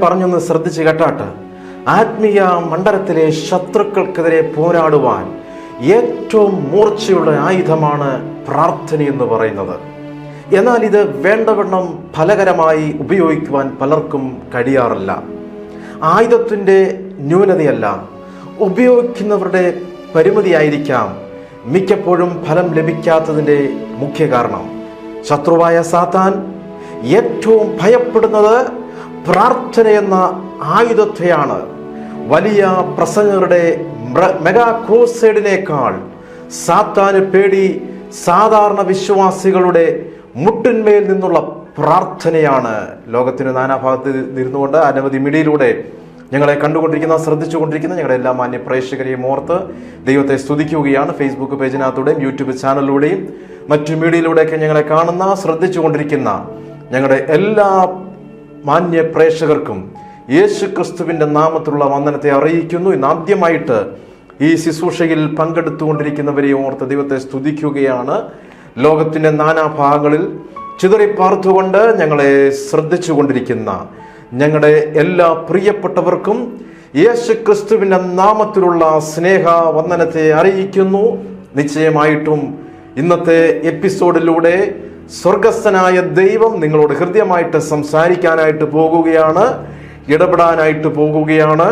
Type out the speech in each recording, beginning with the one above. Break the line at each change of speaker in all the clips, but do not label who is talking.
പറഞ്ഞൊന്ന് ശ്രദ്ധിച്ച് കേട്ടാട്ട്. ആത്മീയ മണ്ഡലത്തിലെ ശത്രുക്കൾക്കെതിരെ പോരാടുവാൻ ഏറ്റവും മൂർച്ചയുള്ള ആയുധമാണ് പ്രാർത്ഥന എന്ന് പറയുന്നത്. എന്നാൽ ഇത് വേണ്ടവണ്ണം ഫലകരമായി ഉപയോഗിക്കുവാൻ പലർക്കും കഴിയാറില്ല. ആയുധത്തിന്റെ ന്യൂനതയല്ല ഉപയോഗിക്കുന്നവരുടെ പരിമിതിയായിരിക്കാം മിക്കപ്പോഴും ഫലം ലഭിക്കാത്തതിന്റെ മുഖ്യ കാരണം. ശത്രുവായ സാത്താൻ ഏറ്റവും ഭയപ്പെടുന്നത് പ്രാർത്ഥന എന്ന ആയുധത്തെയാണ് വലിയ പ്രസംഗങ്ങളുടെ മെഗാ ക്രൂസൈഡിനേക്കാൾ സാത്താന് പേടി സാധാരണ വിശ്വാസികളുടെ മുട്ടിന്മേൽ നിന്നുള്ള പ്രാർത്ഥനയാണ്. ലോകത്തിന് നാനാഭാഗത്ത് ഇരുന്നുകൊണ്ട് അനവധി മീഡിയയിലൂടെ ഞങ്ങളെ കണ്ടുകൊണ്ടിരിക്കുന്ന ശ്രദ്ധിച്ചുകൊണ്ടിരിക്കുന്ന ഞങ്ങളുടെ എല്ലാ മാന്യ പ്രേക്ഷകരെയും ഓർത്ത് ദൈവത്തെ സ്തുതിക്കുകയാണ്. ഫേസ്ബുക്ക് പേജിനകത്തൂടെയും യൂട്യൂബ് ചാനലിലൂടെയും മറ്റു മീഡിയയിലൂടെയൊക്കെ ഞങ്ങളെ കാണുന്ന ശ്രദ്ധിച്ചുകൊണ്ടിരിക്കുന്ന ഞങ്ങളുടെ എല്ലാ മാന്യ പ്രേക്ഷകർക്കും യേശു ക്രിസ്തുവിന്റെ നാമത്തിലുള്ള വന്ദനത്തെ അറിയിക്കുന്നു. ഇന്ന് ആദ്യമായിട്ട് ഈ ശുശ്രൂഷയിൽ പങ്കെടുത്തുകൊണ്ടിരിക്കുന്നവരെ ഓർത്ത് ദൈവത്തെ സ്തുതിക്കുകയാണ്. ലോകത്തിന്റെ നാനാഭാഗങ്ങളിൽ ചിതറിപ്പാർത്തുകൊണ്ട് ഞങ്ങളെ ശ്രദ്ധിച്ചുകൊണ്ടിരിക്കുന്ന ഞങ്ങളുടെ എല്ലാ പ്രിയപ്പെട്ടവർക്കും യേശു ക്രിസ്തുവിന്റെ നാമത്തിലുള്ള സ്നേഹ വന്ദനത്തെ അറിയിക്കുന്നു. നിശ്ചയമായിട്ടും ഇന്നത്തെ എപ്പിസോഡിലൂടെ സ്വർഗസ്ഥനായ ദൈവം നിങ്ങളോട് ഹൃദ്യമായിട്ട് സംസാരിക്കാനായിട്ട് പോകുകയാണ് ഇടപെടാനായിട്ട് പോകുകയാണ്.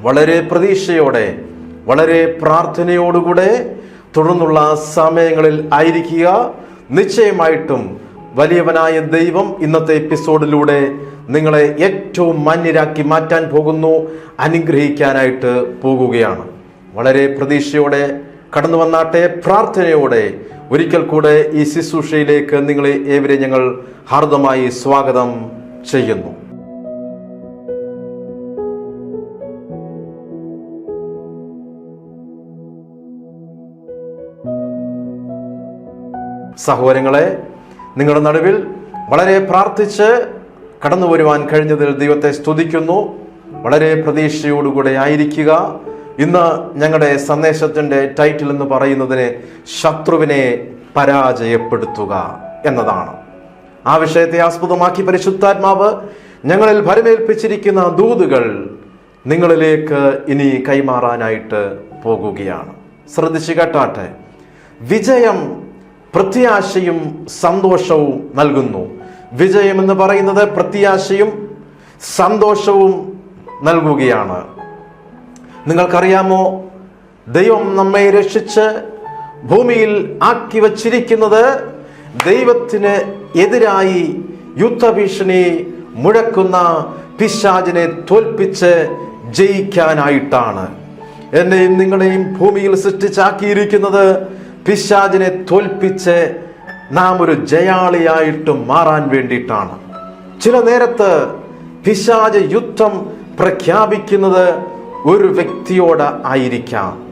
വളരെ പ്രതീക്ഷയോടെ വളരെ പ്രാർത്ഥനയോടുകൂടെ തുടർന്നുള്ള സമയങ്ങളിൽ ആയിരിക്കുക. നിശ്ചയമായിട്ടും വലിയവനായ ദൈവം ഇന്നത്തെ എപ്പിസോഡിലൂടെ നിങ്ങളെ ഏറ്റവും മാന്യരാക്കി മാറ്റാൻ പോകുന്നു അനുഗ്രഹിക്കാനായിട്ട് പോകുകയാണ്. വളരെ പ്രതീക്ഷയോടെ കടന്നു വന്നാട്ടെ പ്രാർത്ഥനയോടെ ഒരിക്കൽ കൂടെ ഈ ശുശ്രൂഷയിലേക്ക് നിങ്ങളെ ഏവരെ ഞങ്ങൾ ഹാർദമായി സ്വാഗതം ചെയ്യുന്നു. സഹോദരങ്ങളെ നിങ്ങളുടെ നടുവിൽ വളരെ പ്രാർത്ഥിച്ച് കടന്നു വരുവാൻ കഴിഞ്ഞതിൽ ദൈവത്തെ സ്തുതിക്കുന്നു. വളരെ പ്രതീക്ഷയോടുകൂടെ ആയിരിക്കുക. ഇന്ന് ഞങ്ങളുടെ സന്ദേശത്തിന്റെ ടൈറ്റിൽ എന്ന് പറയുന്നതിന് ശത്രുവിനെ പരാജയപ്പെടുത്തുക എന്നതാണ്. ആ വിഷയത്തെ ആസ്പദമാക്കി പരിശുദ്ധാത്മാവ് ഞങ്ങളിൽ ഭരമേൽപ്പിച്ചിരിക്കുന്ന ദൂതുകൾ നിങ്ങളിലേക്ക് ഇനി കൈമാറാനായിട്ട് പോകുകയാണ്. ശ്രദ്ധിച്ചു കേട്ടാട്ടെ വിജയം പ്രത്യാശയും സന്തോഷവും നൽകുന്നു. വിജയം എന്ന് പറയുന്നത് പ്രത്യാശയും സന്തോഷവും നൽകുകയാണ്. നിങ്ങൾക്കറിയാമോ? ദൈവം നമ്മെ രക്ഷിച്ച് ഭൂമിയിൽ ആക്കി വച്ചിരിക്കുന്നത് ദൈവത്തിന് എതിരായി യുദ്ധഭീഷണി മുഴക്കുന്ന പിശാചിനെ തോൽപ്പിച്ച് ജയിക്കാനായിട്ടാണ്. എന്നെയും നിങ്ങളെയും ഭൂമിയിൽ സൃഷ്ടിച്ചാക്കിയിരിക്കുന്നത് പിശാജിനെ തോൽപ്പിച്ച് നാം ഒരു ജയാളിയായിട്ട് മാറാൻ വേണ്ടിയിട്ടാണ്. ചില നേരത്ത് പിശാജ് യുദ്ധം പ്രഖ്യാപിക്കുന്നത് ഒരു വ്യക്തിയോട് ആയിരിക്കാം.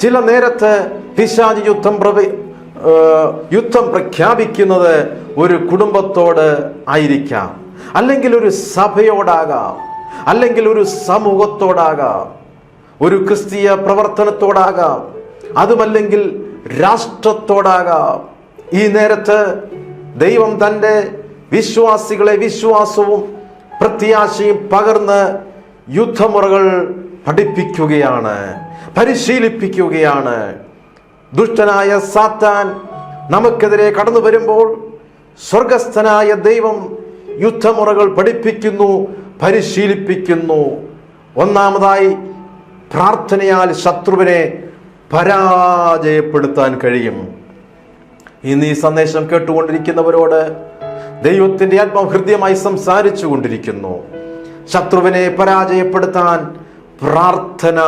ചില നേരത്ത് പിശാജ് യുദ്ധം പ്രവ- യുദ്ധം പ്രഖ്യാപിക്കുന്നത് ഒരു കുടുംബത്തോട് ആയിരിക്കാം. അല്ലെങ്കിൽ ഒരു സഭയോടാകാം. അല്ലെങ്കിൽ ഒരു സമൂഹത്തോടാകാം. ഒരു ക്രിസ്തീയ പ്രവർത്തനത്തോടാകാം. അതുമല്ലെങ്കിൽ രാഷ്ട്രത്തോടാകാം. ഈ നേരത്ത് ദൈവം തന്റെ വിശ്വാസികളെ വിശ്വാസവും പ്രത്യാശയും പകർന്ന് യുദ്ധമുറകൾ പഠിപ്പിക്കുകയാണ് പരിശീലിപ്പിക്കുകയാണ്. ദുഷ്ടനായ സാത്താൻ നമുക്കെതിരെ കടന്നു വരുമ്പോൾ സ്വർഗസ്ഥനായ ദൈവം യുദ്ധമുറകൾ പഠിപ്പിക്കുന്നു പരിശീലിപ്പിക്കുന്നു. ഒന്നാമതായി പ്രാർത്ഥനയാൽ ശത്രുവിനെ പരാജയപ്പെടുത്താൻ കഴിയും. ഇന്ന് ഈ സന്ദേശം കേട്ടുകൊണ്ടിരിക്കുന്നവരോട് ദൈവത്തിന്റെ ആത്മാവ് ഹൃദ്യമായി സംസാരിച്ചു കൊണ്ടിരിക്കുന്നു ശത്രുവിനെ പരാജയപ്പെടുത്താൻ പ്രാർത്ഥന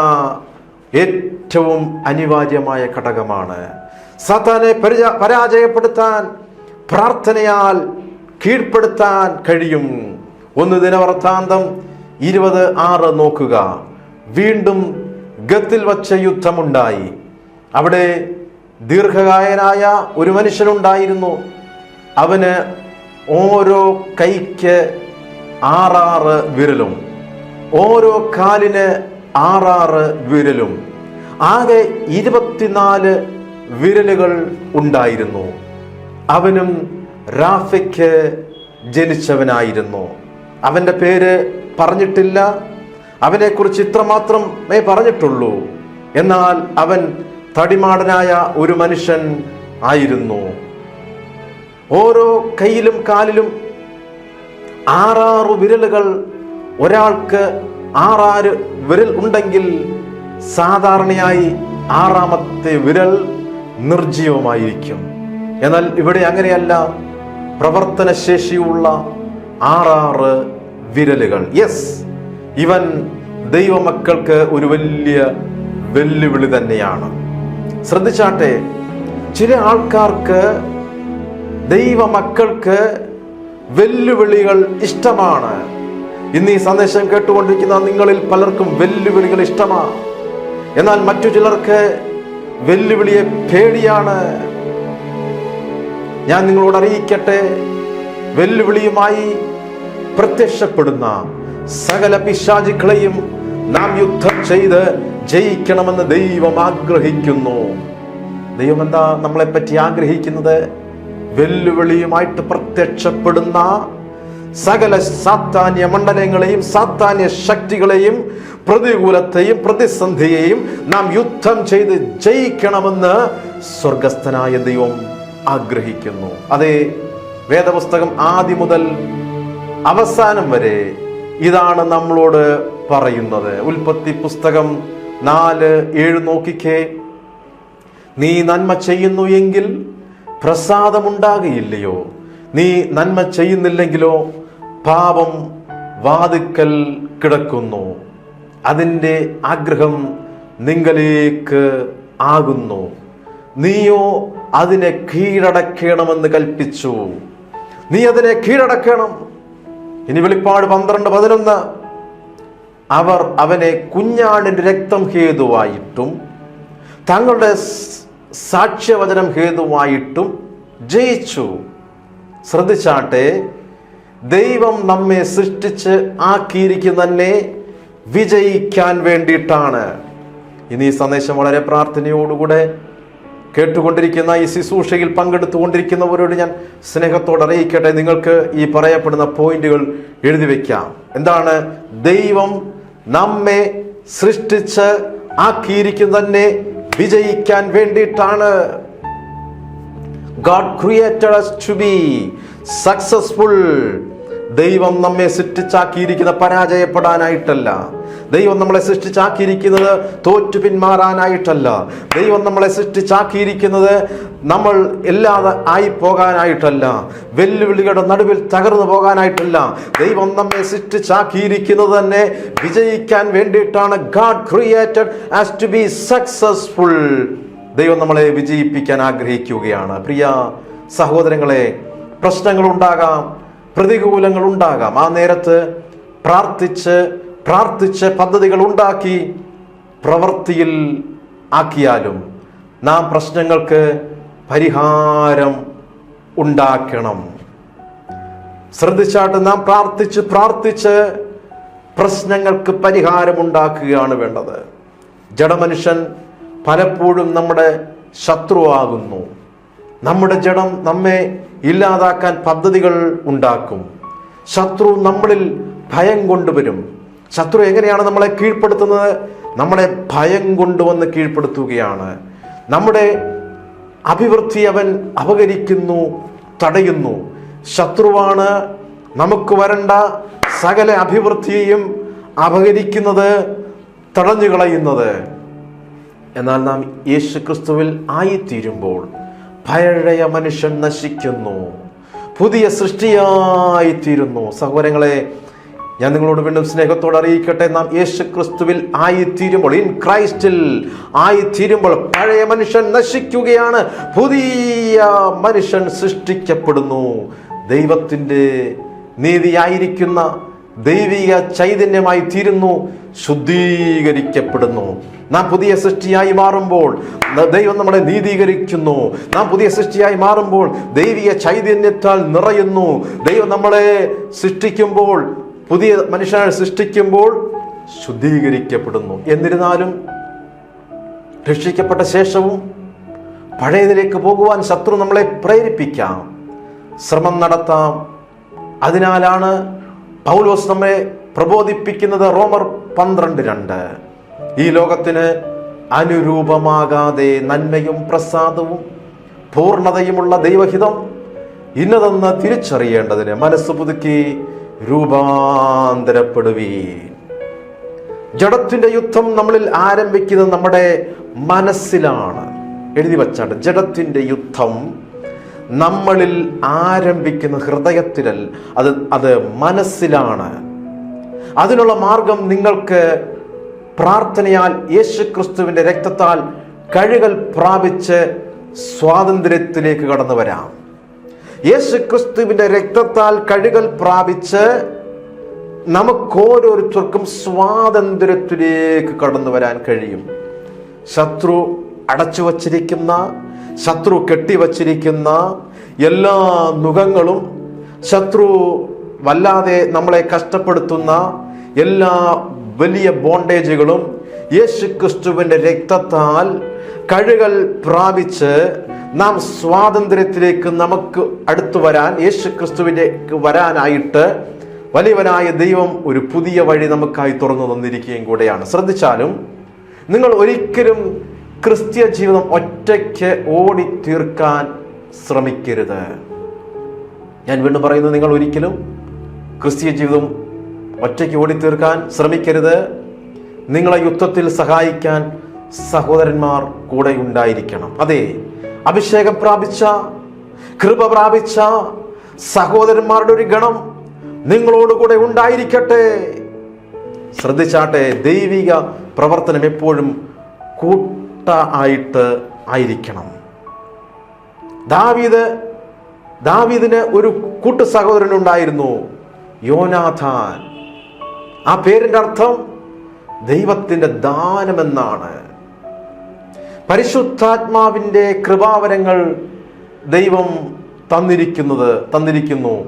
ഏറ്റവും അനിവാര്യമായ ഘടകമാണ്. സത്താനെ പരാജയപ്പെടുത്താൻ പ്രാർത്ഥനയാൽ കീഴ്പ്പെടുത്താൻ കഴിയും. ഒന്ന് ദിനവൃത്താന്തം ഇരുപത് ആറ് നോക്കുക. വീണ്ടും ഗത്തിൽ വച്ച യുദ്ധമുണ്ടായി. അവിടെ ദീർഘകായനായ ഒരു മനുഷ്യനുണ്ടായിരുന്നു. അവന് ഓരോ കൈക്ക് ആറാറ് വിരലും. ഓരോ കാലിന് ആറാറ് വിരലും. ആകെ ഇരുപത്തിനാല് വിരലുകൾ ഉണ്ടായിരുന്നു. അവനും റാഫയ്ക്ക് ജനിച്ചവനായിരുന്നു. അവന്റെ പേര് പറഞ്ഞിട്ടില്ല. അവനെക്കുറിച്ച് ഇത്രമാത്രമേ പറഞ്ഞിട്ടുള്ളൂ. എന്നാൽ അവൻ തടിമാടനായ ഒരു മനുഷ്യൻ ആയിരുന്നു. ഓരോ കയ്യിലും കാലിലും ആറാറ് വിരലുകൾ ഒരാൾക്ക് ആറാറ് വിരൽ ഉണ്ടെങ്കിൽ സാധാരണയായി ആറാമത്തെ വിരൽ നിർജീവമായിരിക്കും എന്നാൽ ഇവിടെ അങ്ങനെയല്ല. പ്രവർത്തനശേഷിയുള്ള ആറാറ് വിരലുകൾ. യെസ് ഇവൻ ദൈവമക്കൾക്ക് ഒരു വലിയ വെല്ലുവിളി തന്നെയാണ്. ശ്രദ്ധിച്ചാട്ടെ ചില ആൾക്കാർക്ക് ദൈവമക്കൾക്ക് വെല്ലുവിളികൾ ഇഷ്ടമാണ്. ഇന്ന് ഈ സന്ദേശം കേട്ടുകൊണ്ടിരിക്കുന്ന നിങ്ങളിൽ പലർക്കും വെല്ലുവിളികൾ ഇഷ്ടമാണ്. എന്നാൽ മറ്റു ചിലർക്ക് വെല്ലുവിളിയെ പേടിയാണ്. ഞാൻ നിങ്ങളോട് അറിയിക്കട്ടെ വെല്ലുവിളിയുമായി പ്രത്യക്ഷപ്പെടുന്ന സകല പിശാചുക്കളെയും നാം യുദ്ധം ചെയ്ത് ജയിക്കണമെന്ന് ദൈവം ആഗ്രഹിക്കുന്നു. ദൈവം എന്താ നമ്മളെ പറ്റി ആഗ്രഹിക്കുന്നത്? വെല്ലുവിളിയുമായിട്ട് പ്രത്യക്ഷപ്പെടുന്ന സകല സാത്താന്യ മണ്ഡലങ്ങളെയും സാത്താന്യ ശക്തികളെയും പ്രതികൂലത്തെയും പ്രതിസന്ധിയെയും നാം യുദ്ധം ചെയ്ത് ജയിക്കണമെന്ന് സ്വർഗസ്ഥനായ ദൈവം ആഗ്രഹിക്കുന്നു. അതെ വേദപുസ്തകം ആദ്യം മുതൽ അവസാനം വരെ ഇതാണ് നമ്മളോട് പറയുന്നത്. ഉൽപ്പത്തി പുസ്തകം നാല് ഏഴ് നോക്കിക്കേ. നീ നന്മ ചെയ്യുന്നു എങ്കിൽ പ്രസാദമുണ്ടാകുകയില്ലയോ? നീ നന്മ ചെയ്യുന്നില്ലെങ്കിലോ? പാപം വാതുക്കൽ കിടക്കുന്നു. അതിന്റെ ആഗ്രഹം നിങ്ങളിലേക്ക് ആകുന്നു. നീയോ അതിനെ കീഴടക്കണമെന്ന് കൽപ്പിച്ചു. നീ അതിനെ കീഴടക്കണം. ഇനി വെളിപ്പാട് പന്ത്രണ്ട് പതിനൊന്ന്. അവർ അവനെ കുഞ്ഞാടിന്റെ രക്തം ഹേതുവായിട്ടും തങ്ങളുടെ സാക്ഷ്യവചനം ഹേതുവായിട്ടും ജയിച്ചു. ശ്രദ്ധിച്ചാട്ടെ ദൈവം നമ്മെ സൃഷ്ടിച്ച് ആക്കിയിരിക്കുന്നെ വിജയിക്കാൻ വേണ്ടിയിട്ടാണ്. ഇനി ഈ സന്ദേശം വളരെ പ്രാർത്ഥനയോടുകൂടെ കേട്ടുകൊണ്ടിരിക്കുന്ന ഈ ശുശ്രൂഷയിൽ പങ്കെടുത്തുകൊണ്ടിരിക്കുന്നവരോട് ഞാൻ സ്നേഹത്തോടെ അറിയിക്കട്ടെ. നിങ്ങൾക്ക് ഈ പറയപ്പെടുന്ന പോയിന്റുകൾ എഴുതി വയ്ക്കാം എന്താണ്? ദൈവം നമ്മെ സൃഷ്ടിച്ച് ആക്കിയിരിക്കുന്ന വിജയിക്കാൻ വേണ്ടിയിട്ടാണ്. God created us to be successful ദൈവം നമ്മെ സൃഷ്ടിച്ചാക്കിയിരിക്കുന്ന പരാജയപ്പെടാനായിട്ടല്ല. ദൈവം നമ്മളെ സൃഷ്ടിച്ചാക്കിയിരിക്കുന്നത് തോറ്റു പിന്മാറാനായിട്ടല്ല. ദൈവം നമ്മളെ സൃഷ്ടിച്ചാക്കിയിരിക്കുന്നത് നമ്മൾ ഇല്ലാതെ ആയി പോകാനായിട്ടല്ല വെല്ലുവിളികളുടെ നടുവിൽ തകർന്നു പോകാനായിട്ടല്ല. ദൈവം നമ്മെ സൃഷ്ടിച്ചാക്കിയിരിക്കുന്നത് തന്നെ വിജയിക്കാൻ വേണ്ടിയിട്ടാണ്. God created us to be successful ദൈവം നമ്മളെ വിജയിപ്പിക്കാൻ ആഗ്രഹിക്കുകയാണ്. പ്രിയ സഹോദരങ്ങളെ പ്രശ്നങ്ങളുണ്ടാകാം പ്രതികൂലങ്ങൾ ഉണ്ടാകാം ആ നേരത്ത് പ്രാർത്ഥിച്ച് പ്രാർത്ഥിച്ച് പദ്ധതികൾ ഉണ്ടാക്കി പ്രവൃത്തിയിൽ ആക്കിയാലും നാം പ്രശ്നങ്ങൾക്ക് പരിഹാരം ഉണ്ടാക്കണം. ശ്രദ്ധിച്ചാട്ട് നാം പ്രാർത്ഥിച്ച് പ്രാർത്ഥിച്ച് പ്രശ്നങ്ങൾക്ക് പരിഹാരമുണ്ടാക്കുകയാണ് വേണ്ടത്. ജഡമനുഷ്യൻ പലപ്പോഴും നമ്മുടെ ശത്രുവാകുന്നു. നമ്മുടെ ജഡം നമ്മെ ഇല്ലാതാക്കാൻ പദ്ധതികൾ ഉണ്ടാക്കും. ശത്രു നമ്മളിൽ ഭയം കൊണ്ടുവരും. ശത്രു എങ്ങനെയാണ് നമ്മളെ കീഴ്പ്പെടുത്തുന്നത്? നമ്മളെ ഭയം കൊണ്ടുവന്ന് കീഴ്പ്പെടുത്തുകയാണ്. നമ്മുടെ അഭിവൃദ്ധി അവൻ അപകരിക്കുന്നു തടയുന്നു. ശത്രുവാണ് നമുക്ക് വരണ്ട സകല അഭിവൃദ്ധിയെയും അപകരിക്കുന്നത് തടഞ്ഞു കളയുന്നത്. എന്നാൽ നാം യേശു ക്രിസ്തുവിൽ ആയിത്തീരുമ്പോൾ പഴയ മനുഷ്യൻ നശിക്കുന്നു. പുതിയ സൃഷ്ടിയായിത്തീരുന്നു. സഹോദരങ്ങളെ ഞാൻ നിങ്ങളോട് വീണ്ടും സ്നേഹത്തോട് അറിയിക്കട്ടെ. നാം യേശു ക്രിസ്തുവിൽ ആയിത്തീരുമ്പോൾ ഇൻ ക്രൈസ്റ്റിൽ ആയിത്തീരുമ്പോൾ പഴയ മനുഷ്യൻ നശിക്കുകയാണ്. പുതിയ മനുഷ്യൻ സൃഷ്ടിക്കപ്പെടുന്നു. ദൈവത്തിന്റെ നീതിയായിരിക്കുന്ന ദൈവിക ചൈതന്യമായി തീരുന്നു. ശുദ്ധീകരിക്കപ്പെടുന്നു. നാം പുതിയ സൃഷ്ടിയായി മാറുമ്പോൾ ദൈവം നമ്മളെ നീതീകരിക്കുന്നു. നാം പുതിയ സൃഷ്ടിയായി മാറുമ്പോൾ ദൈവിക ചൈതന്യത്താൽ നിറയുന്നു. ദൈവം നമ്മളെ സൃഷ്ടിക്കുമ്പോൾ പുതിയ മനുഷ്യനെ സൃഷ്ടിക്കുമ്പോൾ ശുദ്ധീകരിക്കപ്പെടുന്നു. എന്നിരുന്നാലും രക്ഷിക്കപ്പെട്ട ശേഷവും പഴയതിലേക്ക് പോകുവാൻ ശത്രു നമ്മളെ പ്രേരിപ്പിക്കാം. ശ്രമം നടത്താം. അതിനാലാണ് പൗലോസ് നമ്മെ പ്രബോധിപ്പിക്കുന്നത് റോമർ പന്ത്രണ്ട് രണ്ട്. ഈ ലോകത്തിന് അനുരൂപമാകാതെ നന്മയും പ്രസാദവും പൂർണതയുമുള്ള ദൈവഹിതം ഇന്നതെന്ന് തിരിച്ചറിയേണ്ടതിന് മനസ്സ് പുതുക്കി രൂപാന്തരപ്പെടുവീൻ. ജഡത്തിന്റെ യുദ്ധം നമ്മളിൽ ആരംഭിക്കുന്നത് നമ്മുടെ മനസ്സിലാണ്. എഴുതി വച്ചാണ്. ജഡത്തിന്റെ യുദ്ധം നമ്മളിൽ ആരംഭിക്കുന്ന ഹൃദയത്തിലൽ അത് അത് മനസ്സിലാണ്. അതിനുള്ള മാർഗം നിങ്ങൾക്ക് പ്രാർത്ഥനയാൽ യേശുക്രിസ്തുവിന്റെ രക്തത്താൽ കഴുകൽ പ്രാപിച്ച് സ്വാതന്ത്ര്യത്തിലേക്ക് കടന്നു വരാം. യേശുക്രിസ്തുവിന്റെ രക്തത്താൽ കഴുകൽ പ്രാപിച്ച് നമുക്കോരോരുത്തർക്കും സ്വാതന്ത്ര്യത്തിലേക്ക് കടന്നു വരാൻ കഴിയും. ശത്രു അടച്ചു വച്ചിരിക്കുന്ന ശത്രു കെട്ടിവച്ചിരിക്കുന്ന എല്ലാ മുഖങ്ങളും ശത്രു വല്ലാതെ നമ്മളെ കഷ്ടപ്പെടുത്തുന്ന എല്ലാ വലിയ ബോണ്ടേജുകളും യേശു ക്രിസ്തുവിന്റെ രക്തത്താൽ കഴുകൽ പ്രാപിച്ച് നാം സ്വാതന്ത്ര്യത്തിലേക്ക് നമുക്ക് അടുത്തു വരാൻ യേശു ക്രിസ്തുവിലേക്ക് വരാനായിട്ട് വലിയവനായ ദൈവം ഒരു പുതിയ വഴി നമുക്കായി തുറന്നു തന്നിരിക്കുകയും കൂടെയാണ്. ശ്രദ്ധിച്ചാലും നിങ്ങൾ ഒരിക്കലും ക്രിസ്ത്യ ജീവിതം ഒറ്റയ്ക്ക് ഓടി തീർക്കാൻ ശ്രമിക്കരുത്. ഞാൻ വീണ്ടും പറയുന്നത് നിങ്ങൾ ഒരിക്കലും ക്രിസ്തീയ ജീവിതം ഒറ്റയ്ക്ക് ഓടി തീർക്കാൻ ശ്രമിക്കരുത്. നിങ്ങളെ യുദ്ധത്തിൽ സഹായിക്കാൻ സഹോദരന്മാർ കൂടെ ഉണ്ടായിരിക്കണം. അതെ അഭിഷേകം പ്രാപിച്ച കൃപ പ്രാപിച്ച സഹോദരന്മാരുടെ ഒരു ഗണം നിങ്ങളോട് കൂടെ ഉണ്ടായിരിക്കട്ടെ. ശ്രദ്ധിച്ചാട്ടെ ദൈവിക പ്രവർത്തനം എപ്പോഴും കൂട്ട ആയിട്ട് ആയിരിക്കണം. ദാവീദ് ദാവീദിന് ഒരു കൂട്ടു സഹോദരൻ ഉണ്ടായിരുന്നു യോനാഥാൻ. ആ പേരിന്റെ അർത്ഥം ദൈവത്തിന്റെ ദാനമെന്നാണ്. പരിശുദ്ധാത്മാവിന്റെ കൃപാവരങ്ങൾ ദൈവം തന്നിരിക്കുന്നത് തന്നിരിക്കുന്നു.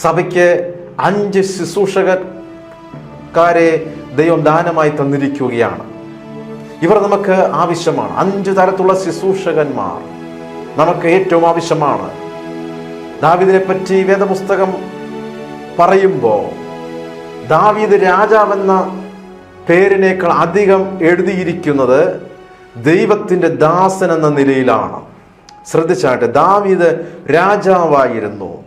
സഭയ്ക്ക് അഞ്ച് ശുശ്രൂഷകക്കാരെ ദൈവം ദാനമായി തന്നിരിക്കുകയാണ്. ഇവർ നമുക്ക് ആവശ്യമാണ്. അഞ്ച് തരത്തിലുള്ള ശുശ്രൂഷകന്മാർ നമുക്ക് ഏറ്റവും ആവശ്യമാണ്. ദാവിദിനെ പറ്റി വേദപുസ്തകം പറയുമ്പോൾ ദാവീദ് രാജാവെന്ന പേരിനേക്കാൾ അധികം എഴുതിയിരിക്കുന്നത് ദൈവത്തിന്റെ ദാസൻ എന്ന നിലയിലാണ്. ശ്രദ്ധിച്ചാട്ടെ ദാവീദ് രാജാവായിരുന്നു.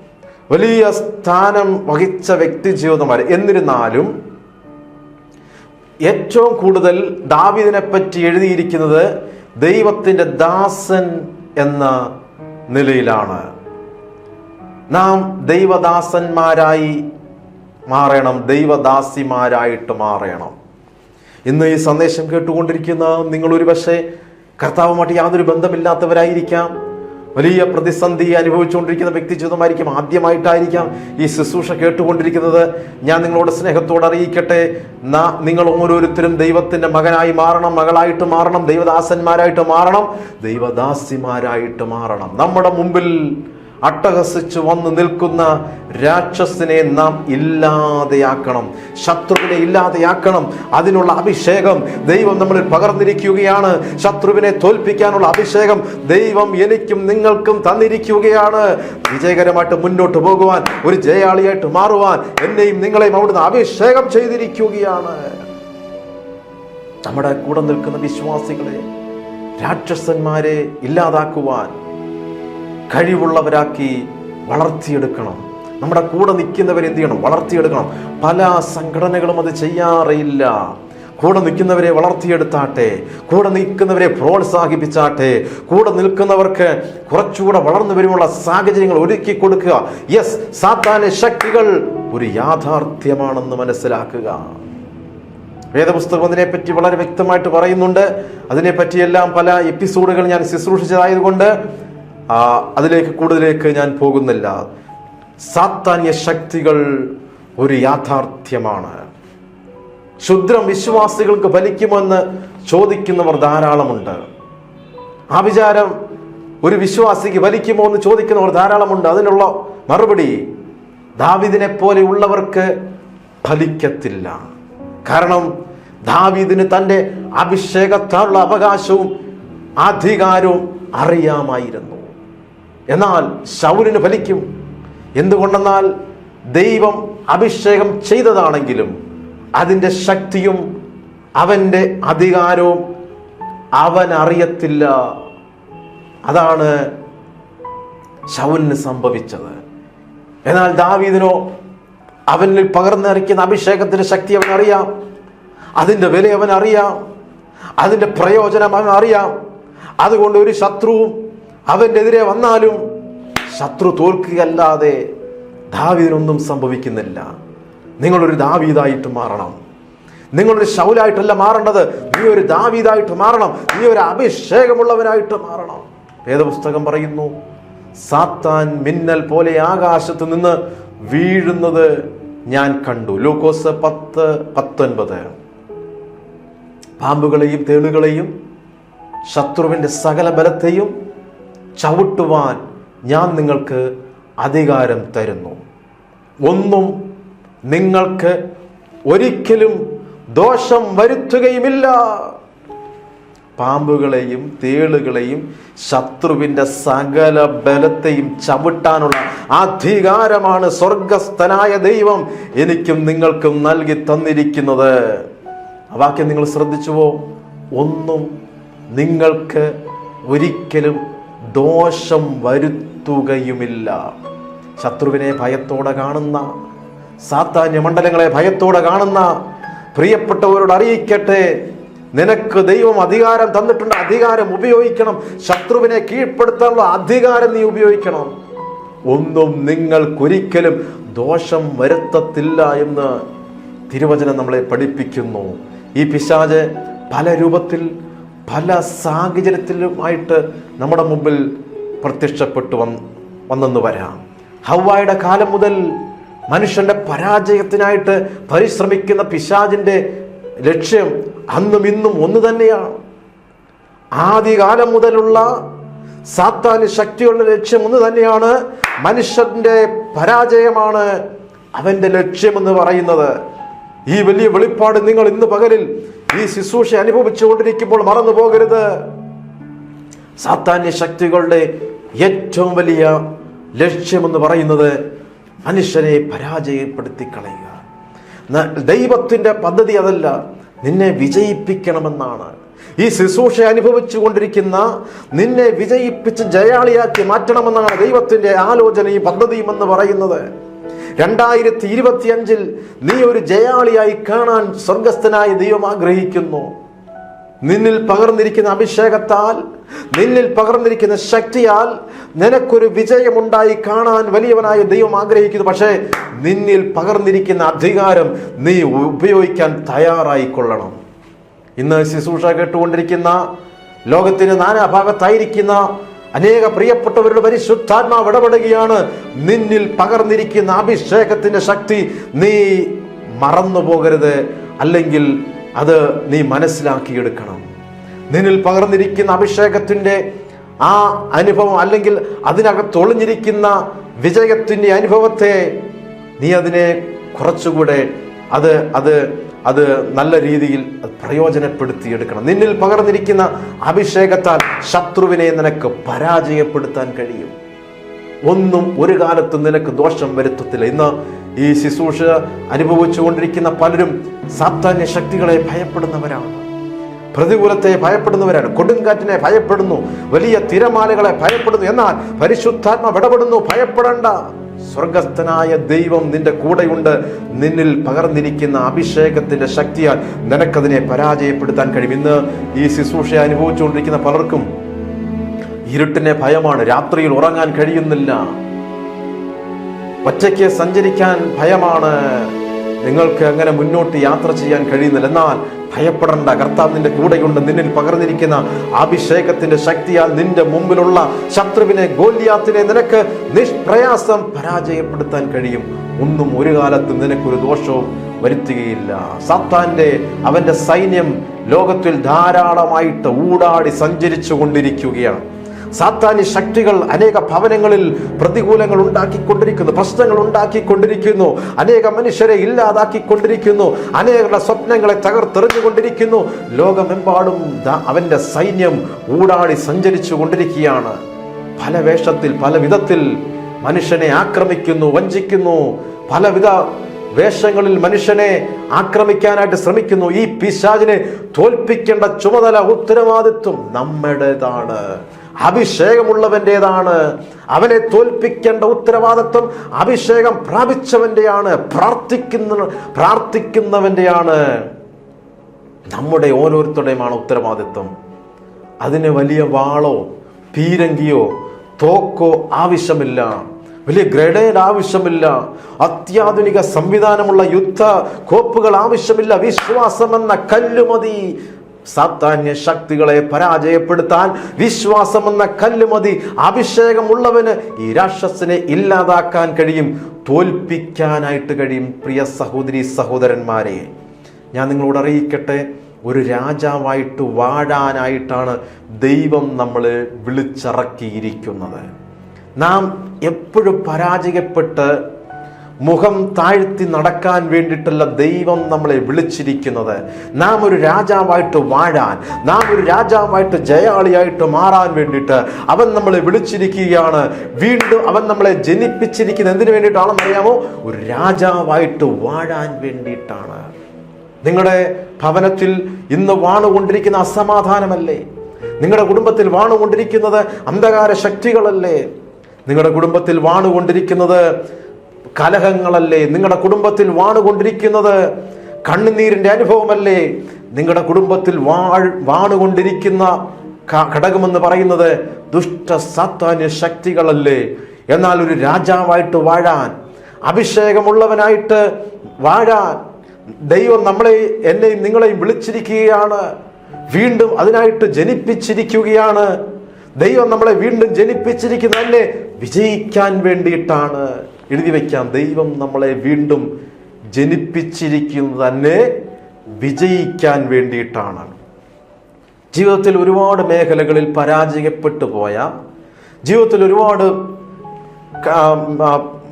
വലിയ സ്ഥാനം വഹിച്ച വ്യക്തി ജീവിതമാര് എന്നിരുന്നാലും ഏറ്റവും കൂടുതൽ ദാവീദിനെ പറ്റി എഴുതിയിരിക്കുന്നത് ദൈവത്തിന്റെ ദാസൻ എന്ന നിലയിലാണ്. നാം ദൈവദാസന്മാരായി മാറണം ദൈവദാസിമാരായിട്ട് മാറണം. ഇന്ന് ഈ സന്ദേശം കേട്ടുകൊണ്ടിരിക്കുന്ന നിങ്ങൾ ഒരു പക്ഷേ കർത്താവുമായിട്ട് യാതൊരു ബന്ധമില്ലാത്തവരായിരിക്കാം. വലിയ പ്രതിസന്ധി അനുഭവിച്ചുകൊണ്ടിരിക്കുന്ന വ്യക്തി ജീവിതമായിരിക്കും. ആദ്യമായിട്ടായിരിക്കാം ഈ ശുശ്രൂഷ കേട്ടുകൊണ്ടിരിക്കുന്നത്. ഞാൻ നിങ്ങളോട് സ്നേഹത്തോട് അറിയിക്കട്ടെ. നിങ്ങൾ ഓരോരുത്തരും ദൈവത്തിന്റെ മകനായി മാറണം മകളായിട്ട് മാറണം ദൈവദാസന്മാരായിട്ട് മാറണം ദൈവദാസിമാരായിട്ട് മാറണം. നമ്മുടെ മുമ്പിൽ അട്ടഹസിച്ച് വന്ന് നിൽക്കുന്ന രാക്ഷസിനെ നാം ഇല്ലാതെയാക്കണം. ശത്രുവിനെ ഇല്ലാതെയാക്കണം. അതിനുള്ള അഭിഷേകം ദൈവം നമ്മളിൽ പകർന്നിരിക്കുകയാണ്. ശത്രുവിനെ തോൽപ്പിക്കാനുള്ള അഭിഷേകം ദൈവം എനിക്കും നിങ്ങൾക്കും തന്നിരിക്കുകയാണ്. വിജയകരമായിട്ട് മുന്നോട്ട് പോകുവാൻ ഒരു ജയാളിയായിട്ട് മാറുവാൻ എന്നെയും നിങ്ങളെയും അവിടുന്ന് അഭിഷേകം ചെയ്തിരിക്കുകയാണ്. നമ്മുടെ കൂടെ നിൽക്കുന്ന വിശ്വാസികളെ രാക്ഷസന്മാരെ ഇല്ലാതാക്കുവാൻ കഴിവുള്ളവരാക്കി വളർത്തിയെടുക്കണം. നമ്മുടെ കൂടെ നിൽക്കുന്നവരെ എന്ത് ചെയ്യണം? വളർത്തിയെടുക്കണം. പല സംഘടനകളും അത് ചെയ്യാറില്ല കൂടെ നിൽക്കുന്നവരെ വളർത്തിയെടുത്താട്ടെ കൂടെ നിൽക്കുന്നവരെ പ്രോത്സാഹിപ്പിച്ചാട്ടെ കൂടെ നിൽക്കുന്നവർക്ക് കുറച്ചുകൂടെ വളർന്നു വരുമുള്ള സാഹചര്യങ്ങൾ ഒരുക്കി കൊടുക്കുക. യെസ് സാത്താന ശക്തികൾ ഒരു യാഥാർത്ഥ്യമാണെന്ന് മനസ്സിലാക്കുക. വേദപുസ്തകം അതിനെപ്പറ്റി വളരെ വ്യക്തമായിട്ട് പറയുന്നുണ്ട്. അതിനെപ്പറ്റിയെല്ലാം പല എപ്പിസോഡുകൾ ഞാൻ ശുശ്രൂഷിച്ചതായതുകൊണ്ട് അതിലേക്ക് കൂടുതലേക്ക് ഞാൻ പോകുന്നില്ല. സാത്താന്യ ശക്തികൾ ഒരു യാഥാർത്ഥ്യമാണ്. ക്ഷുദ്രം വിശ്വാസികൾക്ക് ഫലിക്കുമെന്ന് ചോദിക്കുന്നവർ ധാരാളമുണ്ട്. ആ വിചാരം ഒരു വിശ്വാസിക്ക് ഫലിക്കുമോ എന്ന് ചോദിക്കുന്നവർ ധാരാളമുണ്ട്. അതിനുള്ള മറുപടി ദാവിദിനെ പോലെയുള്ളവർക്ക് ഫലിക്കത്തില്ല. കാരണം ദാവീദിന് തന്റെ അഭിഷേകത്താനുള്ള അവകാശവും അധികാരവും അറിയാമായിരുന്നു. എന്നാൽ ശൗലിന് ഫലിക്കും. എന്തുകൊണ്ടെന്നാൽ ദൈവം അഭിഷേകം ചെയ്തതാണെങ്കിലും അതിന്റെ ശക്തിയും അവന്റെ അധികാരവും അവൻ അറിയത്തില്ല അതാണ് ശൗലിന് സംഭവിച്ചത്. എന്നാൽ ദാവീദിനോ അവനിൽ പകർന്നിറക്കുന്ന അഭിഷേകത്തിന്റെ ശക്തി അവൻ അറിയാം അതിന്റെ വില അവൻ അറിയാം അതിന്റെ പ്രയോജനം അവൻ അറിയാം അതുകൊണ്ട് ഒരു ശത്രുവും അവന്റെ എതിരെ വന്നാലും ശത്രു തോൽക്കുകയല്ലാതെ ദാവീദിനൊന്നും സംഭവിക്കുന്നില്ല. നിങ്ങളൊരു ദാവീദായിട്ട് മാറണം. നിങ്ങളൊരു ശൗലായിട്ടല്ല മാറേണ്ടത്. നീ ഒരു ദാവീദായിട്ട് മാറണം. നീ ഒരു അഭിഷേകമുള്ളവനായിട്ട് മാറണം. വേദപുസ്തകം പറയുന്നു സാത്താൻ മിന്നൽ പോലെ ആകാശത്ത് നിന്ന് വീഴുന്നത് ഞാൻ കണ്ടു. ലൂക്കോസ് പത്ത് പത്തൊൻപത്. പാമ്പുകളെയും തേളുകളെയും ശത്രുവിന്റെ സകല ബലത്തെയും ചവിട്ടുവാൻ ഞാൻ നിങ്ങൾക്ക് അധികാരം തരുന്നു. ഒന്നും നിങ്ങൾക്ക് ഒരിക്കലും ദോഷം വരുത്തുകയുമില്ല. പാമ്പുകളെയും തേളുകളെയും ശത്രുവിന്റെ സകല ബലത്തെയും ചവിട്ടാനുള്ള അധികാരമാണ് സ്വർഗസ്ഥനായ ദൈവം എനിക്കും നിങ്ങൾക്കും നൽകി തന്നിരിക്കുന്നത്. ആ വാക്യം നിങ്ങൾ ശ്രദ്ധിച്ചുവോ? ഒന്നും നിങ്ങൾക്ക് ഒരിക്കലും ദോഷം വരുത്തുകയുമില്ല. ശത്രുവിനെ ഭയത്തോടെ കാണുന്ന സാത്താന്യ മണ്ഡലങ്ങളെ ഭയത്തോടെ കാണുന്ന പ്രിയപ്പെട്ടവരോട് അറിയിക്കട്ടെ. നിനക്ക് ദൈവം അധികാരം തന്നിട്ടുണ്ട് അധികാരം ഉപയോഗിക്കണം. ശത്രുവിനെ കീഴ്പ്പെടുത്താനുള്ള അധികാരം നീ ഉപയോഗിക്കണം. ഒന്നും നിങ്ങൾക്കൊരിക്കലും ദോഷം വരുത്തത്തില്ല എന്ന് തിരുവചനം നമ്മളെ പഠിപ്പിക്കുന്നു. ഈ പിശാജ് പല രൂപത്തിൽ പല സാഹചര്യത്തിലുമായിട്ട് നമ്മുടെ മുമ്പിൽ പ്രത്യക്ഷപ്പെട്ടു വന്ന് വന്നെന്ന് വരാം. ഹവായുടെ കാലം മുതൽ മനുഷ്യന്റെ പരാജയത്തിനായിട്ട് പരിശ്രമിക്കുന്ന പിശാജിന്റെ ലക്ഷ്യം അന്നും ഇന്നും ഒന്ന് തന്നെയാണ്. ആദ്യകാലം മുതലുള്ള സാത്താൻ ശക്തിയുള്ള ലക്ഷ്യം ഒന്ന് തന്നെയാണ്. മനുഷ്യന്റെ പരാജയമാണ് അവന്റെ ലക്ഷ്യമെന്ന് പറയുന്നത്. ഈ വലിയ വെളിപ്പാട് നിങ്ങൾ ഇന്ന് പകലിൽ ഈ ശുശ്രൂഷ അനുഭവിച്ചുകൊണ്ടിരിക്കുമ്പോൾ മറന്നു പോകരുത് സാത്താന്യ ശക്തികളുടെ ഏറ്റവും വലിയ ലക്ഷ്യമെന്ന് പറയുന്നത് മനുഷ്യനെ പരാജയപ്പെടുത്തി കളയുക ദൈവത്തിന്റെ പദ്ധതി അതല്ല നിന്നെ വിജയിപ്പിക്കണമെന്നാണ്. ഈ ശുശ്രൂഷ അനുഭവിച്ചു കൊണ്ടിരിക്കുന്ന നിന്നെ വിജയിപ്പിച്ച് ജയാളിയാക്കി മാറ്റണമെന്നാണ് ദൈവത്തിന്റെ ആലോചനയും പദ്ധതിയും എന്ന് പറയുന്നത്. രണ്ടായിരത്തി ഇരുപത്തിയഞ്ചിൽ നീ ഒരു ജയാളിയായി കാണാൻ സ്വർഗസ്ഥനായ ദൈവം ആഗ്രഹിക്കുന്നു. നിന്നിൽ പകർന്നിരിക്കുന്ന അഭിഷേകത്താൽ നിന്നിൽ പകർന്നിരിക്കുന്ന ശക്തിയാൽ നിനക്കൊരു വിജയമുണ്ടായി കാണാൻ വലിയവനായ ദൈവം ആഗ്രഹിക്കുന്നു. പക്ഷേ നിന്നിൽ പകർന്നിരിക്കുന്ന അധികാരം നീ ഉപയോഗിക്കാൻ തയ്യാറായിക്കൊള്ളണം. ഇന്ന് ശുശ്രൂഷ കേട്ടുകൊണ്ടിരിക്കുന്ന ലോകത്തിന് നാനാഭാഗത്തായിരിക്കുന്ന അനേക പ്രിയപ്പെട്ടവരുടെ പരിശുദ്ധാത്മാവ് ഇടപെടുകയാണ് നിന്നിൽ പകർന്നിരിക്കുന്ന അഭിഷേകത്തിന്റെ ശക്തി. നീ മറന്നു പോകരുത്. അല്ലെങ്കിൽ അത് നീ മനസ്സിലാക്കിയെടുക്കണം. നിന്നിൽ പകർന്നിരിക്കുന്ന അഭിഷേകത്തിന്റെ ആ അനുഭവം അല്ലെങ്കിൽ അതിനകത്ത് വിജയത്തിന്റെ അനുഭവത്തെ നീ അതിനെ കുറച്ചുകൂടെ അത് അത് അത് നല്ല രീതിയിൽ പ്രയോജനപ്പെടുത്തിയെടുക്കണം. നിന്നിൽ പകർന്നിരിക്കുന്ന അഭിഷേകത്താൽ ശത്രുവിനെ നിനക്ക് പരാജയപ്പെടുത്താൻ കഴിയും. ഒന്നും ഒരു കാലത്തും നിനക്ക് ദോഷം വരുത്തത്തില്ല. ഇന്ന് ഈ ശുശ്രൂഷ അനുഭവിച്ചുകൊണ്ടിരിക്കുന്ന പലരും സാത്താന്യ ശക്തികളെ ഭയപ്പെടുന്നവരാണ്. പ്രതികൂലത്തെ ഭയപ്പെടുന്നവരാണ്. കൊടുങ്കാറ്റിനെ ഭയപ്പെടുന്നു. വലിയ തിരമാലകളെ ഭയപ്പെടുന്നു. എന്നാൽ പരിശുദ്ധാത്മ ഇടപെടുന്നു. ഭയപ്പെടേണ്ട. സ്വർഗസ്ഥനായ ദൈവം നിന്റെ കൂടെയുണ്ട്. നിന്നിൽ പകർന്നിരിക്കുന്ന അഭിഷേകത്തിന്റെ ശക്തിയാൽ നിനക്കതിനെ പരാജയപ്പെടുത്താൻ കഴിയും. ഇന്ന് ഈ ശുശ്രൂഷ അനുഭവിച്ചുകൊണ്ടിരിക്കുന്ന പലർക്കും ഇരുട്ടിനെ ഭയമാണ്. രാത്രിയിൽ ഉറങ്ങാൻ കഴിയുന്നില്ല. ഒറ്റയ്ക്ക് സഞ്ചരിക്കാൻ ഭയമാണ്. നിങ്ങൾക്ക് അങ്ങനെ മുന്നോട്ട് യാത്ര ചെയ്യാൻ കഴിയുന്നില്ല. എന്നാൽ ഭയപ്പെടേണ്ട. കർത്താവ് നിന്റെ കൂടെയുണ്ട്. നിന്നിൽ പകർന്നിരിക്കുന്ന അഭിഷേകത്തിന്റെ ശക്തിയാൽ നിന്റെ മുമ്പിലുള്ള ശത്രുവിനെ ഗോല്യാത്തിനെ നിനക്ക് നിഷ്പ്രയാസം പരാജയപ്പെടുത്താൻ കഴിയും. ഒന്നും ഒരു കാലത്തും നിനക്കൊരു ദോഷവും വരുത്തുകയില്ല. സാത്താന്റെ അവന്റെ സൈന്യം ലോകത്തിൽ ധാരാളമായിട്ട് ഊടാടി സഞ്ചരിച്ചു കൊണ്ടിരിക്കുകയാണ് സാത്താനി ശക്തികൾ അനേക ഭവനങ്ങളിൽ പ്രതികൂലങ്ങൾ ഉണ്ടാക്കിക്കൊണ്ടിരിക്കുന്നു പ്രശ്നങ്ങൾ ഉണ്ടാക്കിക്കൊണ്ടിരിക്കുന്നു അനേക മനുഷ്യരെ ഇല്ലാതാക്കിക്കൊണ്ടിരിക്കുന്നു അനേകരുടെ സ്വപ്നങ്ങളെ തകർത്തെറിഞ്ഞുകൊണ്ടിരിക്കുന്നു. ലോകമെമ്പാടും അവന്റെ സൈന്യം ഊടാടി സഞ്ചരിച്ചു കൊണ്ടിരിക്കുകയാണ്. പല വേഷത്തിൽ പല വിധത്തിൽ മനുഷ്യനെ ആക്രമിക്കുന്നു വഞ്ചിക്കുന്നു. പലവിധ വേഷങ്ങളിൽ മനുഷ്യനെ ആക്രമിക്കാനായിട്ട് ശ്രമിക്കുന്നു. ഈ പിശാചിനെ തോൽപ്പിക്കേണ്ട ചുമതല ഉത്തരവാദിത്വം നമ്മുടേതാണ്. അഭിഷേകമുള്ളവന്റെതാണ് അവനെ തോൽപ്പിക്കേണ്ട ഉത്തരവാദിത്വം അഭിഷേകം പ്രാപിച്ചവന്റെയാണ് പ്രാർത്ഥിക്കുന്ന പ്രാർത്ഥിക്കുന്നവന്റെയാണ് നമ്മുടെ ഓരോരുത്തരുടെയുമാണ് ഉത്തരവാദിത്വം. അതിന് വലിയ വാളോ പീരങ്കിയോ തോക്കോ ആവശ്യമില്ല. വലിയ ഗ്രനേഡ് ആവശ്യമില്ല. അത്യാധുനിക സംവിധാനമുള്ള യുദ്ധ കോപ്പുകൾ ആവശ്യമില്ല. വിശ്വാസമെന്ന കല്ലുമതി സാത്താന്യ ശക്തികളെ പരാജയപ്പെടുത്താൻ വിശ്വാസം എന്ന കല്ലുമതി അഭിഷേകമുള്ളവന് ഈ രാക്ഷസിനെ ഇല്ലാതാക്കാൻ കഴിയും. തോൽപ്പിക്കാനായിട്ട് കഴിയും. പ്രിയ സഹോദരി സഹോദരന്മാരെ ഞാൻ നിങ്ങളോട് അറിയിക്കട്ടെ ഒരു രാജാവായിട്ട് വാഴാനായിട്ടാണ് ദൈവം നമ്മൾ വിളിച്ചിറക്കിയിരിക്കുന്നത്. നാം എപ്പോഴും പരാജയപ്പെട്ട് മുഖം താഴ്ത്തി നടക്കാൻ വേണ്ടിയിട്ടല്ല ദൈവം നമ്മളെ വിളിച്ചിരിക്കുന്നത്. നാം ഒരു രാജാവായിട്ട് വാഴാൻ നാം ഒരു രാജാവായിട്ട് ജയാളിയായിട്ട് മാറാൻ വേണ്ടിയിട്ട് അവൻ നമ്മളെ വിളിച്ചിരിക്കുകയാണ്. വീണ്ടും അവൻ നമ്മളെ ജനിപ്പിച്ചിരിക്കുന്നത് എന്തിനു വേണ്ടിയിട്ടാണെന്ന് അറിയാമോ? ഒരു രാജാവായിട്ട് വാഴാൻ വേണ്ടിയിട്ടാണ്. നിങ്ങളുടെ ഭവനത്തിൽ ഇന്ന് വാണുകൊണ്ടിരിക്കുന്ന അസമാധാനമല്ലേ? നിങ്ങളുടെ കുടുംബത്തിൽ വാണുകൊണ്ടിരിക്കുന്നത് അന്ധകാര ശക്തികളല്ലേ? നിങ്ങളുടെ കുടുംബത്തിൽ വാണുകൊണ്ടിരിക്കുന്നത് കലഹങ്ങളല്ലേ? നിങ്ങളുടെ കുടുംബത്തിൽ വാണുകൊണ്ടിരിക്കുന്നത് കണ്ണുനീരിന്റെ അനുഭവമല്ലേ? നിങ്ങളുടെ കുടുംബത്തിൽ വാഴ് വാണുകൊണ്ടിരിക്കുന്ന ഘടകമെന്ന് പറയുന്നത് ദുഷ്ട സാത്താന്യ ശക്തികളല്ലേ? എന്നാൽ ഒരു രാജാവായിട്ട് വാഴാൻ അഭിഷേകമുള്ളവനായിട്ട് വാഴാൻ ദൈവം നമ്മളെ എന്നെയും നിങ്ങളെയും വിളിച്ചിരിക്കുകയാണ്. വീണ്ടും അതിനായിട്ട് ജനിപ്പിച്ചിരിക്കുകയാണ്. ദൈവം നമ്മളെ വീണ്ടും ജനിപ്പിച്ചിരിക്കുന്നത് വിജയിക്കാൻ വേണ്ടിയിട്ടാണ്. എഴുതി വയ്ക്കാം. ദൈവം നമ്മളെ വീണ്ടും ജനിപ്പിച്ചിരിക്കുന്നത് തന്നെ വിജയിക്കാൻ വേണ്ടിയിട്ടാണ്. ജീവിതത്തിൽ ഒരുപാട് മേഖലകളിൽ പരാജയപ്പെട്ടു പോയ ജീവിതത്തിൽ ഒരുപാട്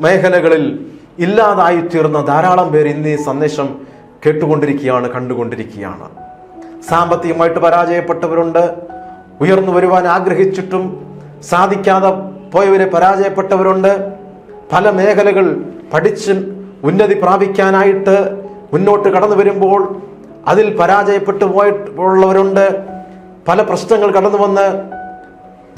മേഖലകളിൽ ഇല്ലാതായി തീർന്ന ധാരാളം പേർ ഇന്ന് ഈ സന്ദേശം കേട്ടുകൊണ്ടിരിക്കുകയാണ് കണ്ടുകൊണ്ടിരിക്കുകയാണ്. സാമ്പത്തികമായിട്ട് പരാജയപ്പെട്ടവരുണ്ട്. ഉയർന്നു വരുവാൻ ആഗ്രഹിച്ചിട്ടും സാധിക്കാതെ പോയവരെ പരാജയപ്പെട്ടവരുണ്ട്. പല മേഖലകൾ പഠിച്ച് ഉന്നതി പ്രാപിക്കാനായിട്ട് മുന്നോട്ട് കടന്നു വരുമ്പോൾ അതിൽ പരാജയപ്പെട്ടു പോയിട്ടുള്ളവരുണ്ട്. പല പ്രശ്നങ്ങൾ കടന്നു വന്ന്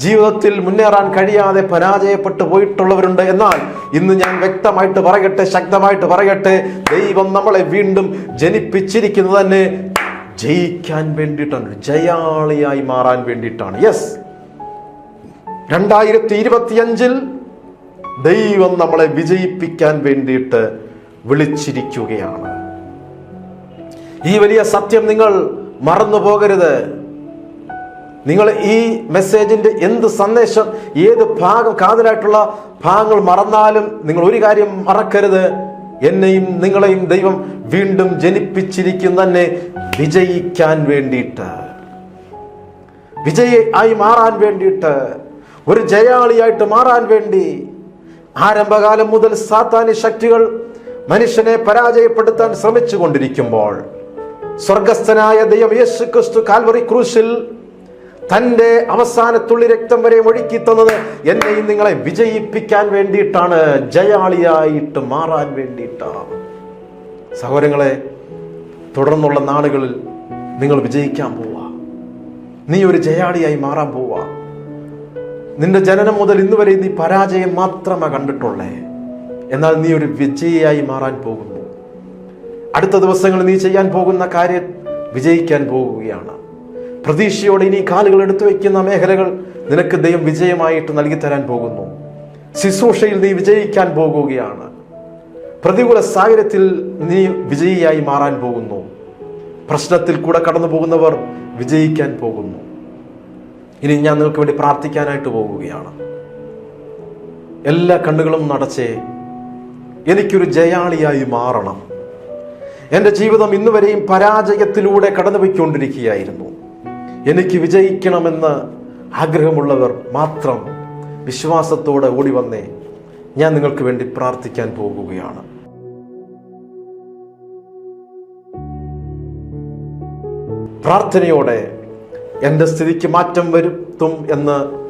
ജീവിതത്തിൽ മുന്നേറാൻ കഴിയാതെ പരാജയപ്പെട്ടു പോയിട്ടുള്ളവരുണ്ട്. എന്നാൽ ഇന്ന് ഞാൻ വ്യക്തമായിട്ട് പറയട്ടെ ശക്തമായിട്ട് പറയട്ടെ ദൈവം നമ്മളെ വീണ്ടും ജനിപ്പിച്ചിരിക്കുന്നത് തന്നെ ജയിക്കാൻ വേണ്ടിയിട്ടാണ് ജയാളിയായി മാറാൻ വേണ്ടിയിട്ടാണ്. യെസ് രണ്ടായിരത്തി ഇരുപത്തിയഞ്ചിൽ ദൈവം നമ്മളെ വിജയിപ്പിക്കാൻ വേണ്ടിയിട്ട് വിളിച്ചിരിക്കുകയാണ്. ഈ വലിയ സത്യം നിങ്ങൾ മറന്നു പോകരുത്. നിങ്ങൾ ഈ മെസ്സേജിന്റെ എന്ത് സന്ദേശം ഏത് ഭാഗം കാതലായിട്ടുള്ള ഭാഗങ്ങൾ മറന്നാലും നിങ്ങൾ ഒരു കാര്യം മറക്കരുത്. എന്നെയും നിങ്ങളെയും ദൈവം വീണ്ടും ജനിപ്പിച്ചിരിക്കുന്ന തന്നെ വിജയിക്കാൻ വേണ്ടിയിട്ട്. വിജയി ആയി മാറാൻ വേണ്ടിയിട്ട് ഒരു ജയാളിയായിട്ട് മാറാൻ വേണ്ടി ആരംഭകാലം മുതൽ സാത്താനി ശക്തികൾ മനുഷ്യനെ പരാജയപ്പെടുത്താൻ ശ്രമിച്ചു കൊണ്ടിരിക്കുമ്പോൾ സ്വർഗസ്ഥനായ ദൈവം യേശു ക്രിസ്തു കാൽവറി ക്രൂശിൽ തന്റെ അവസാനത്തുള്ളി രക്തം വരെ ഒഴുക്കി തന്നത് എന്നെയും നിങ്ങളെ വിജയിപ്പിക്കാൻ വേണ്ടിയിട്ടാണ് ജയാളിയായിട്ട് മാറാൻ വേണ്ടിയിട്ടാണ്. സഹോദരങ്ങളെ തുടർന്നുള്ള നാളുകളിൽ നിങ്ങൾ വിജയിക്കാൻ പോവാ. നീ ഒരു ജയാളിയായി മാറാൻ പോവാ. നിന്റെ ജനനം മുതൽ ഇന്ന് വരെ നീ പരാജയം മാത്രമേ കണ്ടിട്ടുള്ളേ. എന്നാൽ നീ ഒരു വിജയിയായി മാറാൻ പോകുന്നു. അടുത്ത ദിവസങ്ങൾ നീ ചെയ്യാൻ പോകുന്ന കാര്യം വിജയിക്കാൻ പോകുകയാണ്. പ്രതീക്ഷയോടെ ഇനി കാലുകൾ എടുത്തു വയ്ക്കുന്ന മേഖലകൾ നിനക്ക് ദൈവം വിജയമായിട്ട് നൽകി തരാൻ പോകുന്നു. ശുശ്രൂഷയിൽ നീ വിജയിക്കാൻ പോകുകയാണ്. പ്രതികൂല സാഹചര്യത്തിൽ നീ വിജയിയായി മാറാൻ പോകുന്നു. പ്രശ്നത്തിൽ കൂടെ കടന്നു പോകുന്നവർ വിജയിക്കാൻ പോകുന്നു. ഇനി ഞാൻ നിങ്ങൾക്ക് വേണ്ടി പ്രാർത്ഥിക്കാനായിട്ട് പോകുകയാണ്. എല്ലാ കണ്ണുകളും നടച്ചേ എനിക്കൊരു ജയാളിയായി മാറണം. എന്റെ ജീവിതം ഇന്നുവരെയും പരാജയത്തിലൂടെ കടന്നുപോയിക്കൊണ്ടിരിക്കുകയായിരുന്നു. എനിക്ക് വിജയിക്കണമെന്ന് ആഗ്രഹമുള്ളവർ മാത്രം വിശ്വാസത്തോടെ ഓടി വന്നേ ഞാൻ നിങ്ങൾക്ക് വേണ്ടി പ്രാർത്ഥിക്കാൻ പോകുകയാണ്. പ്രാർത്ഥനയോടെ എന്റെ സ്ഥിതിക്ക് മാറ്റം വരുത്തും എന്ന്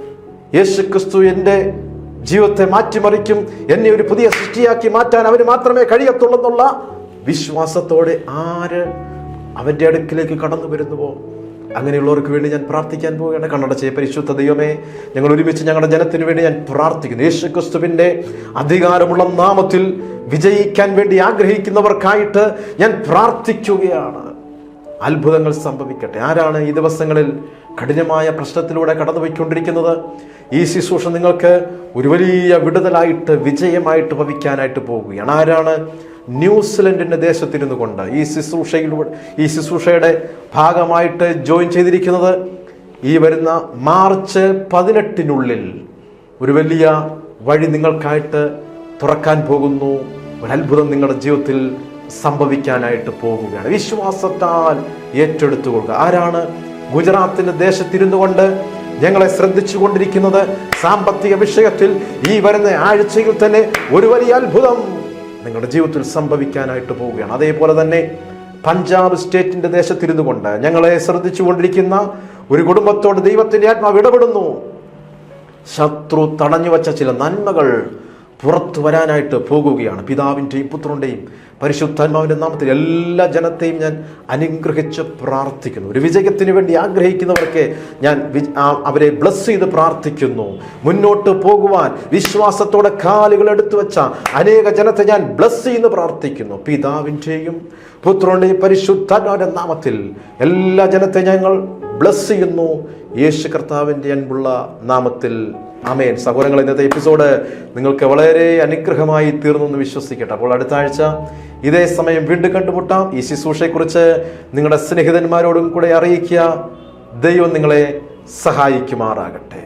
യേശു ക്രിസ്തു എന്റെ ജീവിതത്തെ മാറ്റിമറിക്കും എന്നെ ഒരു പുതിയ സൃഷ്ടിയാക്കി മാറ്റാൻ അവന് മാത്രമേ കഴിയത്തുള്ളൂ എന്നുള്ള വിശ്വാസത്തോടെ ആര് അവന്റെ അടുക്കിലേക്ക് കടന്നു വരുന്നുവോ? അങ്ങനെയുള്ളവർക്ക് വേണ്ടി ഞാൻ പ്രാർത്ഥിക്കാൻ പോവുകയാണ്. കണ്ണടച്ചേ പരിശുദ്ധ ദൈവമേ ഞങ്ങൾ ഒരുമിച്ച് ഞങ്ങളുടെ ജനത്തിന് വേണ്ടി ഞാൻ പ്രാർത്ഥിക്കുന്നു. യേശു ക്രിസ്തുവിന്റെ അധികാരമുള്ള നാമത്തിൽ വിജയിക്കാൻ വേണ്ടി ആഗ്രഹിക്കുന്നവർക്കായിട്ട് ഞാൻ പ്രാർത്ഥിക്കുകയാണ്. അത്ഭുതങ്ങൾ സംഭവിക്കട്ടെ. ആരാണ് ഈ ദിവസങ്ങളിൽ കഠിനമായ പ്രശ്നത്തിലൂടെ കടന്നുപോയിക്കൊണ്ടിരിക്കുന്നത്? ഈ ശുശ്രൂഷ നിങ്ങൾക്ക് ഒരു വലിയ വിടുതലായിട്ട് വിജയമായിട്ട് ഭവിക്കാനായിട്ട് പോവുകയാണ്. ആരാണ് ന്യൂസിലൻഡിന്റെ ദേശത്തിരുന്നു കൊണ്ട് ഈ ശുശ്രൂഷയിലൂടെ ഈ ശുശ്രൂഷയുടെ ഭാഗമായിട്ട് ജോയിൻ ചെയ്തിരിക്കുന്നത്? ഈ വരുന്ന മാർച്ച് പതിനെട്ടിനുള്ളിൽ ഒരു വലിയ വഴി നിങ്ങൾക്കായിട്ട് തുറക്കാൻ പോകുന്നു. ഒരത്ഭുതം നിങ്ങളുടെ ജീവിതത്തിൽ സംഭവിക്കാനായിട്ട് പോകുകയാണ്. വിശ്വാസത്താൽ ഏറ്റെടുത്തു കൊടുക്കുക ആരാണ് ഗുജറാത്തിന്റെ ദേശത്തിരുന്നു കൊണ്ട് ഞങ്ങളെ ശ്രദ്ധിച്ചു കൊണ്ടിരിക്കുന്നത് സാമ്പത്തിക വിഷയത്തിൽ ഈ വരുന്ന ആഴ്ചയിൽ തന്നെ ഒരു വലിയ അത്ഭുതം നിങ്ങളുടെ ജീവിതത്തിൽ സംഭവിക്കാനായിട്ട് പോവുകയാണ്. അതേപോലെ തന്നെ പഞ്ചാബ് സ്റ്റേറ്റിന്റെ ദേശത്തിരുന്നു കൊണ്ട് ഞങ്ങളെ ശ്രദ്ധിച്ചു കൊണ്ടിരിക്കുന്ന ഒരു കുടുംബത്തോട് ദൈവത്തിന്റെ ആത്മാവ് ഇടപെടുന്നു. ശത്രു തടഞ്ഞു വച്ച ചില നന്മകൾ പുറത്തു വരാനായിട്ട് പോകുകയാണ്. പിതാവിന്റെയും പുത്രന്റെയും പരിശുദ്ധാത്മാവിന്റെ നാമത്തിൽ എല്ലാ ജനത്തെയും ഞാൻ അനുഗ്രഹിച്ച് പ്രാർത്ഥിക്കുന്നു. ഒരു വിജയത്തിന് വേണ്ടി ആഗ്രഹിക്കുന്നവർക്ക് ഞാൻ അവരെ ബ്ലസ് ചെയ്ത് പ്രാർത്ഥിക്കുന്നു. മുന്നോട്ട് പോകുവാൻ വിശ്വാസത്തോടെ കാലുകൾ എടുത്തു വെച്ച അനേക ജനത്തെ ഞാൻ ബ്ലസ് ചെയ്യുന്നു പ്രാർത്ഥിക്കുന്നു. പിതാവിന്റെയും പുത്രന്റെയും പരിശുദ്ധാത്മാവിന്റെ നാമത്തിൽ എല്ലാ ജനത്തെ ഞങ്ങൾ ബ്ലസ് ചെയ്യുന്നു. യേശു കർത്താവിന്റെ അൻപുള്ള നാമത്തിൽ അമേൻ സഹോദരങ്ങൾ ഇന്നത്തെ എപ്പിസോഡ് നിങ്ങൾക്ക് വളരെ അനുഗ്രഹമായി തീർന്നു എന്ന് വിശ്വസിക്കട്ടെ. അപ്പോൾ അടുത്ത ആഴ്ച ഇതേ സമയം വീണ്ടും കണ്ടുമുട്ടാം. ഈ ശുശ്രൂഷയെക്കുറിച്ച് നിങ്ങളുടെ സ്നേഹിതന്മാരോടും കൂടെ അറിയിക്കുക. ദൈവം നിങ്ങളെ സഹായിക്കുമാറാകട്ടെ.